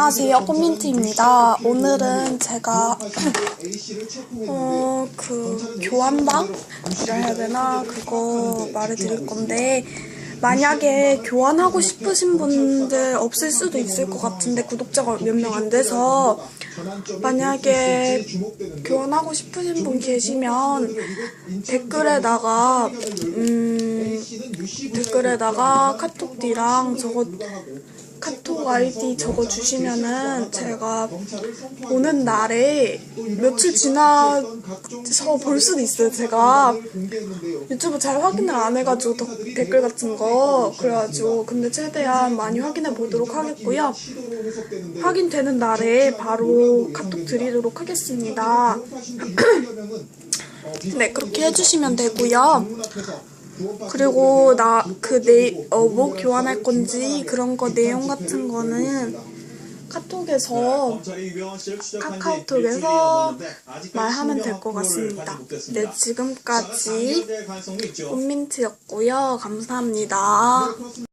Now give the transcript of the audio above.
안녕하세요, 꽃민트입니다. 오늘은 제가 어, 그 교환방이라 해야 되나 그거 말해드릴 건데 만약에 교환하고 싶으신 분들 없을 수도 있을 것 같은데 구독자가 몇 명 안 돼서 만약에 교환하고 싶으신 분 계시면 댓글에다가 음 댓글에다가 카톡디랑 저거 카톡 아이디 적어주시면은 제가 보는 날에 며칠 지나서 볼 수도 있어요. 제가 유튜브 잘 확인을 안 해가지고 더- 댓글 같은 거 그래가지고 근데 최대한 많이 확인해 보도록 하겠고요. 확인되는 날에 바로 카톡 드리도록 하겠습니다. 네 그렇게 해주시면 되고요. 그리고 나 그 내 어 뭐 교환할 건지 그런 거 내용 같은 거는 카톡에서 카카오톡에서 말하면 될 것 같습니다. 네 지금까지 꽃민트였고요. 감사합니다.